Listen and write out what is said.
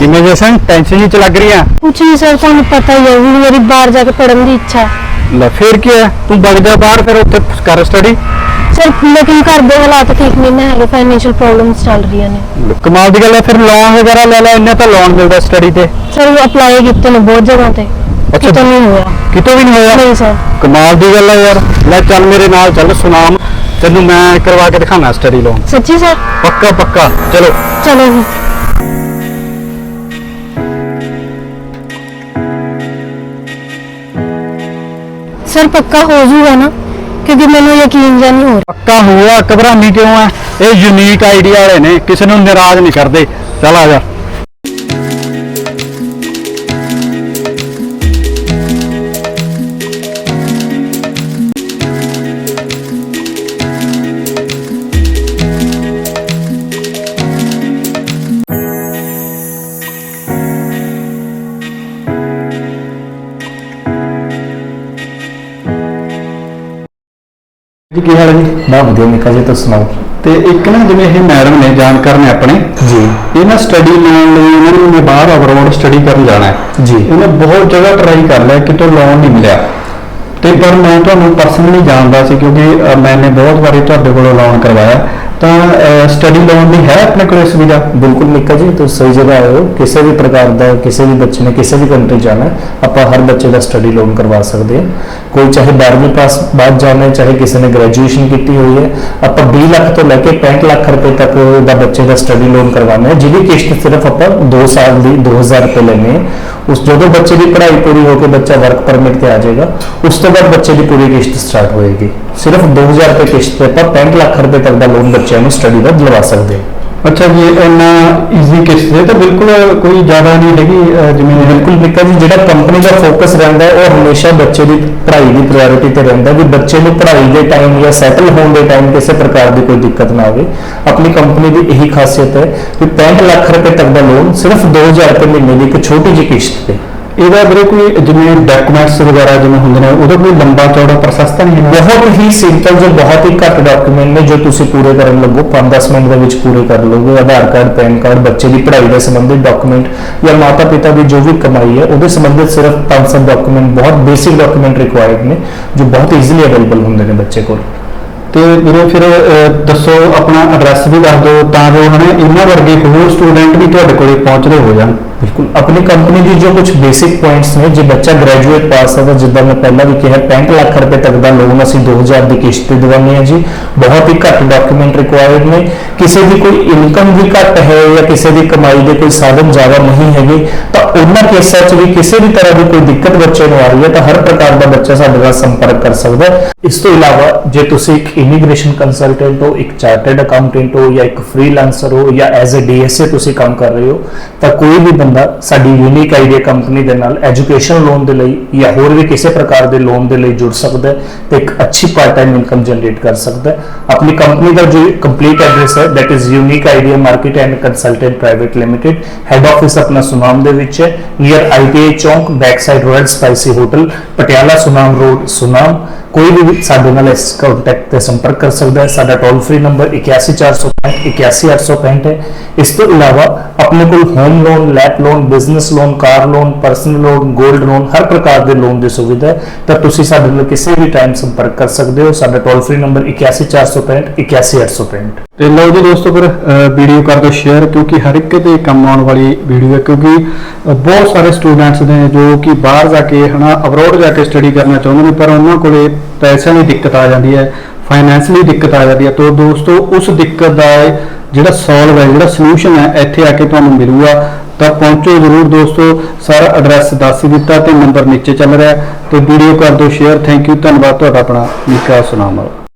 ਕਿਵੇਂ ਜਸਨ ਟੈਨਸ਼ਨ ਜੀ ਚ ਲੱਗ ਰਹੀ ਆ। ਕੁਛ ਨਹੀਂ ਸਰ ਤੁਹਾਨੂੰ ਪਤਾ ਹੀ ਹੈ ਵੀ ਮੇਰੀ ਬਾਹਰ ਜਾ ਕੇ ਪੜ੍ਹਨ ਦੀ ਇੱਛਾ। ਹੈ ਲੈ ਫੇਰ ਕੀ ਹੈ ਤੂੰ ਵਗ ਜਾ ਬਾਹਰ ਫਿਰ ਉੱਥੇ ਕਰ ਸਟੱਡੀ ਸਰ ਲੇਕਿਨ ਘਰ ਦੇ ਹਾਲਾਤ ਠੀਕ ਨਹੀਂ ਨਾ ਹੈਗੇ ਫਾਈਨੈਂਸ਼ੀਅਲ ਪ੍ਰੋਬਲਮਸ ਚੱਲ ਰਹੀਆਂ ਨੇ। ਕਮਾਲ ਦੀ ਗੱਲ ਹੈ ਫਿਰ ਲੋਨ ਵਗੈਰਾ ਲੈ ਲੈ ਇੰਨਾ ਤਾਂ ਲੋਨ ਮਿਲਦਾ ਸਟੱਡੀ ਤੇ। ਸਰ ਅਪਲਾਈ ਕੀਤੇ ਨੇ ਬਹੁਤ ਜਗ੍ਹਾ ਤੇ। ਕਿਤੋਂ ਨਹੀਂ ਹੋਇਆ। ਕਿਤੋਂ ਵੀ ਨਹੀਂ ਹੋਇਆ? ਨਹੀਂ ਸਰ। ਕਮਾਲ ਦੀ ਗੱਲ ਹੈ ਯਾਰ। ਲੈ ਚੱਲ ਮੇਰੇ ਨਾਲ ਚੱਲ ਸੁਨਾਮ ਤੈਨੂੰ ਮੈਂ ਕਰਵਾ ਕੇ ਦਿਖਾਣਾ ਸਟੱਡੀ ਲੋਨ ਸੱਚੀ ਸਰ? ਪੱਕਾ ਪੱਕਾ। ਚਲੋ। ਚਲੋ ਜੀ। ਸਰ ਪੱਕਾ ਹੋ ਜਾਊਗਾ ਨਾ, ਕਿਉਂਕਿ ਮੈਨੂੰ ਯਕੀਨ ਜਾਂ ਨਹੀਂ ਹੋ ਰਿਹਾ। ਪੱਕਾ ਹੋਇਆ ਘਬਰਾਨੀ ਕਿਉਂ ਹੈ? ਇਹ ਯੂਨੀਕ ਆਈਡੀਆ ਵਾਲੇ ਨੇ, ਕਿਸੇ ਨੂੰ ਨਿਰਾਜ਼ ਨਹੀਂ ਕਰਦੇ। ਚੱਲ ਆ ਜਾ। ਜੀ ਕੀ ਹਾਲ ਹੈ ਜੀ? ਮੈਂ ਵਧੀਆ ਨਿਕਾ ਜੀ ਤੁਸੀਂ ਸੁਣਾਓ? ਤੇ ਇੱਕ ਨਾ ਜਿਵੇਂ ਇਹ ਮੈਡਮ ਨੇ ਜਾਣਕਾਰ ਨੇ ਆਪਣੇ ਜੀ। ਇਹ ਨਾ ਸਟੱਡੀ ਲੈਣ ਲਈ ਇਹਨਾਂ ਨੂੰ ਮੈਂ ਬਾਹਰ ਅਬਰੋਡ ਸਟੱਡੀ ਕਰਨ ਜਾਣਾ ਹੈ। ਜੀ। ਇਹਨੇ ਬਹੁਤ ਜਗ੍ਹਾ ਟਰਾਈ ਕਰ ਲਿਆ ਕਿਤੋਂ ਲੋਨ ਨਹੀਂ ਮਿਲਿਆ। ਤੇ ਪਰ ਮੈਂ ਤੁਹਾਨੂੰ ਪਰਸਨਲੀ ਜਾਣਦਾ ਸੀ ਕਿਉਂਕਿ ਮੈਨੇ ਬਹੁਤ ਵਾਰੀ ਤੁਹਾਡੇ ਕੋਲੋਂ ਲੋਨ ਕਰਵਾਇਆ। ਤਾਂ ਸਟੱਡੀ ਲੋਨ ਲਈ ਹੈ ਆਪਣੇ ਕੋਲ ਸੁਵਿਧਾ ਬਿਲਕੁਲ ਨਿਕਾ ਜੀ ਤੁਸੀਂ ਸਹੀ ਜਗ੍ਹਾ ਆਏ ਹੋ। ਕਿਸੇ ਵੀ ਪ੍ਰਕਾਰ ਦਾ ਕਿਸੇ ਵੀ ਬੱਚੇ ਨੇ ਕਿਸੇ ਵੀ ਕੰਟਰੀ ਜਾਣਾ ਹੈ, ਆਪਾਂ ਹਰ ਬੱਚੇ ਦਾ ਸਟੱਡੀ ਲੋਨ ਕਰਵਾ ਸਕਦੇ ਹਾਂ। ਕੋਈ ਚਾਹੇ 12ਵੀਂ ਪਾਸ ਬਾਅਦ ਜਾਣਾ ਹੈ ਚਾਹੇ ਕਿਸੇ ਨੇ ਗ੍ਰੈਜੂਏਸ਼ਨ ਕੀਤੀ ਹੋਈ ਹੈ ਆਪਾਂ 20 ਲੱਖ ਤੋਂ ਲੈ ਕੇ 65 ਲੱਖ ਰੁਪਏ ਤੱਕ ਦਾ ਬੱਚੇ ਦਾ ਸਟੱਡੀ ਲੋਨ ਕਰਵਾਉਣਾ ਹੈ ਜਿਹਦੀ ਕਿਸ਼ਤ ਸਿਰਫ ਆਪਾਂ 2 ਸਾਲ ਦੀ 2000 ਰੁਪਏ ਲੈਣੇ ਹੈ। ਉਸ ਜਦੋਂ ਬੱਚੇ ਦੀ ਪੜ੍ਹਾਈ ਪੂਰੀ ਹੋ ਕੇ ਬੱਚਾ ਵਰਕ ਪਰਮਿਟ ਤੇ ਆ ਜਾਏਗਾ ਉਸ ਤੋਂ ਬਾਅਦ ਬੱਚੇ ਦੀ ਪੂਰੀ ਕਿਸ਼ਤ ਸਟਾਰਟ ਹੋਏਗੀ। ਸਿਰਫ 2000 ਰੁਪਏ ਕਿਸ਼ਤ ਤੇ ਆਪਾਂ 65 ਲੱਖ ਰੁਪਏ ਤੱਕ ਦਾ ਲੋਨ ਬੱਚਿਆਂ ਨੂੰ ਸਟੱਡੀ ਦਾ ਦਿਲਵਾ ਸਕਦੇ ਹਾਂ। ਅੱਛਾ ਜੀ ਇੰਨਾ ਈਜ਼ੀ ਕਿਸ਼ਤ ਹੈ ਤਾਂ ਬਿਲਕੁਲ ਕੋਈ ਜ਼ਿਆਦਾ ਨਹੀਂ ਹੈਗੀ ਜਿਵੇਂ ਬਿਲਕੁਲ ਨਿੱਕਾ ਜੀ ਜਿਹੜਾ ਕੰਪਨੀ ਦਾ ਫੋਕਸ ਰਹਿੰਦਾ ਹੈ ਉਹ ਹਮੇਸ਼ਾ ਬੱਚੇ ਦੀ ਪੜ੍ਹਾਈ ਦੀ ਪ੍ਰਾਇੋਰਟੀ ਤੇ ਰਹਿੰਦਾ ਹੈ। ਵੀ ਬੱਚੇ ਨੂੰ ਪੜ੍ਹਾਈ ਦੇ ਟਾਈਮ ਜਾਂ ਸੈਟਲ ਹੋਣ ਦੇ ਟਾਈਮ ਕਿਸੇ ਪ੍ਰਕਾਰ ਦੀ ਕੋਈ ਦਿੱਕਤ ਨਾ ਆਵੇ ਆਪਣੀ ਕੰਪਨੀ ਦੀ ਇਹੀ ਖਾਸੀਅਤ ਹੈ ਕਿ 65 ਲੱਖ ਰੁਪਏ ਤੱਕ ਦਾ ਲੋਨ ਸਿਰਫ 2000 ਰੁਪਏ ਮਹੀਨੇ ਦੀ ਇੱਕ ਛੋਟੀ ਜਿਹੀ ਕਿਸ਼ਤ ਤੇ ਇਹਦਾ ਵੀਰੇ ਕੋਈ ਜਿਵੇਂ ਡਾਕੂਮੈਂਟਸ ਵਗੈਰਾ ਜਿਵੇਂ ਹੁੰਦੇ ਨੇ ਉਹਦਾ ਕੋਈ ਲੰਬਾ ਚੌੜਾ ਪ੍ਰੋਸੈਸ ਤਾਂ ਨਹੀਂ ਹੈ ਬਹੁਤ ਹੀ ਸਿੰਪਲ ਜੋ ਬਹੁਤ ਹੀ ਘੱਟ ਡਾਕੂਮੈਂਟ ਨੇ ਜੋ ਤੁਸੀਂ ਪੂਰੇ ਕਰਨ ਲੱਗੋ 5-10 ਮਿੰਟ ਦੇ ਵਿੱਚ ਪੂਰੇ ਕਰ ਲਓਗੇ ਆਧਾਰ ਕਾਰਡ ਪੈਨ ਕਾਰਡ ਬੱਚੇ ਦੀ ਪੜ੍ਹਾਈ ਦੇ ਸੰਬੰਧਿਤ ਡਾਕੂਮੈਂਟ ਜਾਂ ਮਾਤਾ ਪਿਤਾ ਦੀ ਜੋ ਵੀ ਕਮਾਈ ਹੈ ਉਹਦੇ ਸੰਬੰਧਿਤ ਸਿਰਫ 5-7 ਡਾਕੂਮੈਂਟ ਬਹੁਤ ਬੇਸਿਕ ਡਾਕੂਮੈਂਟ ਰਿਕੁਆਇਰਡ ਨੇ ਜੋ ਬਹੁਤ ਈਜ਼ੀਲੀ ਅਵੇਲੇਬਲ ਹੁੰਦੇ ਨੇ ਬੱਚੇ ਕੋਲ। ਤੇ ਵੀਰੇ ਫਿਰ ਦੱਸੋ ਆਪਣਾ ਐਡਰੈਸ ਵੀ ਦੱਸ ਦਿਓ ਤਾਂ ਜੋ ਹਨਾ ਇਹਨਾਂ ਵਰਗੇ ਹੋਰ ਸਟੂਡੈਂਟ ਵੀ ਤੁਹਾਡੇ ਕੋਲੇ ਪਹੁੰਚਦੇ ਹੋ ਜਾਣ। ਬਿਲਕੁਲ। ਆਪਣੀ ਕੰਪਨੀ ਦੀ ਜੋ ਕੁਝ ਬੇਸਿਕ ਪੁਆਇੰਟਸ ਨੇ, ਜੇ ਬੱਚਾ ਗ੍ਰੈਜੂਏਟ ਪਾਸ ਹੈ ਤਾਂ ਜਿੱਦਾਂ ਮੈਂ ਪਹਿਲਾਂ ਵੀ ਕਿਹਾ 65 ਲੱਖ ਰੁਪਏ ਤੱਕ ਦਾ ਲੋਨ ਅਸੀਂ 2000 ਦੀ ਕਿਸ਼ਤ ਤੇ ਦਿਵਾਉਂਦੇ ਹਾਂ ਜੀ। ਬਹੁਤ ਹੀ ਘੱਟ ਡਾਕੂਮੈਂਟ ਰਿਕੁਆਇਰਡ ਨੇ। ਕਿਸੇ ਦੀ ਕੋਈ ਇਨਕਮ ਵੀ ਘੱਟ ਹੈ ਜਾਂ ਕਿਸੇ ਦੀ ਕਮਾਈ ਦੇ ਕੋਈ ਸਾਧਨ ਜ਼ਿਆਦਾ ਨਹੀਂ ਹੈਗੇ, ਤਾਂ ਉਹਨਾਂ ਕੇਸਾਂ 'ਚ ਵੀ ਕਿਸੇ ਵੀ ਤਰ੍ਹਾਂ ਦੀ ਕੋਈ ਦਿੱਕਤ ਬੱਚੇ ਨੂੰ ਆ ਰਹੀ ਹੈ, ਤਾਂ ਹਰ ਪ੍ਰਕਾਰ ਦਾ ਬੱਚਾ ਸਾਡੇ ਨਾਲ ਸੰਪਰਕ ਕਰ ਸਕਦਾ ਇਸ ਤੋਂ ਇਲਾਵਾ, ਜੇ ਤੁਸੀਂ ਇੱਕ ਇਮੀਗ੍ਰੇਸ਼ਨ ਕੰਸਲਟੈਂਟ ਹੋ, ਇੱਕ ਚਾਰਟਰਡ ਅਕਾਊਂਟੈਂਟ ਹੋ, ਜਾਂ ਇੱਕ ਫ੍ਰੀਲਾਂਸਰ ਹੋ, ਜਾਂ ਐਜ਼ ਅ ਡੀਐਸਏ ਤੁਸੀਂ ਕੰਮ ਕਰ ਰਹੇ ਹੋ, ਤਾਂ ਕੋਈ ਵੀ ਬੰਦਾ ਸਾਡੀ ਯੂਨੀਕ ਆਈਡੀਆ ਕੰਪਨੀ ਦੇ ਨਾਲ ਐਜੂਕੇਸ਼ਨ ਲੋਨ ਦੇ ਲਈ ਜਾਂ ਹੋਰ ਵੀ ਕਿਸੇ ਪ੍ਰਕਾਰ ਦੇ ਲੋਨ ਦੇ ਲਈ ਜੁੜ ਸਕਦਾ ਹੈ ਤੇ ਇੱਕ ਅੱਛੀ ਪਾਰਟ ਟਾਈਮ ਇਨਕਮ ਜਨਰੇਟ ਕਰ ਸਕਦਾ ਹੈ। ਆਪਣੀ ਕੰਪਨੀ ਦਾ ਜੋ ਕੰਪਲੀਟ ਐਡਰੈਸ ਹੈ, that is unique idea market and consultant private limited head office ਆਪਣਾ ਸੁਨਾਮ ਦੇ ਵਿੱਚ ਹੈ ਨੀਅਰ ਆਈਟੀਆਈ ਚੌਂਕ back side royal spicy hotel Patiala Sunam road Sunam. ਕੋਈ ਵੀ ਸਾਡੇ ਨਾਲ ਇਸ ਕੰਟੈਕਟ ਤੇ ਸੰਪਰਕ ਕਰ ਸਕਦਾ ਹੈ। ਸਾਡਾ ਟੋਲ ਫ੍ਰੀ ਨੰਬਰ 81465 81865 ਹੈ ਇਸ ਤੋਂ ਇਲਾਵਾ ਆਪਣੇ ਕੋਲ home loan LAP loan business loan car loan personal loan 골ਡ ਲੋਨ ਹਰ ਪ੍ਰਕਾਰ ਦੇ ਲੋਨ ਦੀ ਸੁਵਿਧਾ ਹੈ ਤਾਂ ਤੁਸੀਂ ਸਾਡੇ ਨਾਲ ਕਿਸੇ ਵੀ ਟਾਈਮ ਸੰਪਰਕ ਕਰ ਸਕਦੇ ਹੋ ਸਾਡਾ ਟੋਲ ਫ੍ਰੀ ਨੰਬਰ 81465 81865 ਤੇ ਲਓ ਜੀ ਦੋਸਤੋ ਫਿਰ ਵੀਡੀਓ ਕਰ ਦਿਓ ਸ਼ੇਅਰ ਕਿਉਂਕਿ ਹਰ ਇੱਕ ਦੇ ਕੰਮ ਆਉਣ ਵਾਲੀ ਵੀਡੀਓ ਹੈ ਕਿਉਂਕਿ ਬਹੁਤ ਸਾਰੇ ਸਟੂਡੈਂਟਸ ਨੇ ਜੋ ਕਿ ਬਾਹਰ ਜਾ ਕੇ ਹਨਾ ਅਬਰੋਡ ਜਾ ਕੇ ਸਟੱਡੀ ਕਰਨਾ ਚਾਹੁੰਦੇ ਨੇ ਪਰ ਉਹਨਾਂ ਕੋਲੇ ਪੈਸਿਆਂ ਦੀ ਦਿੱਕਤ ਆ ਜਾਂਦੀ ਹੈ ਫਾਈਨੈਂਸ਼ਲੀ ਦਿੱਕਤ ਆ ਜਾਂਦੀ ਹੈ ਤਾਂ ਦੋਸਤੋ, ਉਸ ਦਿੱਕਤ ਦਾ ਜਿਹੜਾ ਸੋਲਵ ਹੈ, ਜਿਹੜਾ ਸੋਲੂਸ਼ਨ ਹੈ, ਇੱਥੇ ਆ ਕੇ ਤੁਹਾਨੂੰ ਮਿਲੂਗਾ। ਤਾਂ ਪਹੁੰਚੋ ਜ਼ਰੂਰ ਦੋਸਤੋ। ਸਾਰਾ ਐਡਰੈਸ ਦੱਸ ਹੀ ਦਿੱਤਾ ਤੇ ਨੰਬਰ ਨੀਚੇ ਚੱਲ ਰਿਹਾ ਹੈ। ਤੇ ਵੀਡੀਓ ਕਰ ਦਿਓ ਸ਼ੇਅਰ ਥੈਂਕ ਯੂ ਧੰਨਵਾਦ। ਤੁਹਾਡਾ ਆਪਣਾ ਨਿੱਕਾ ਸੁਨਾਮ।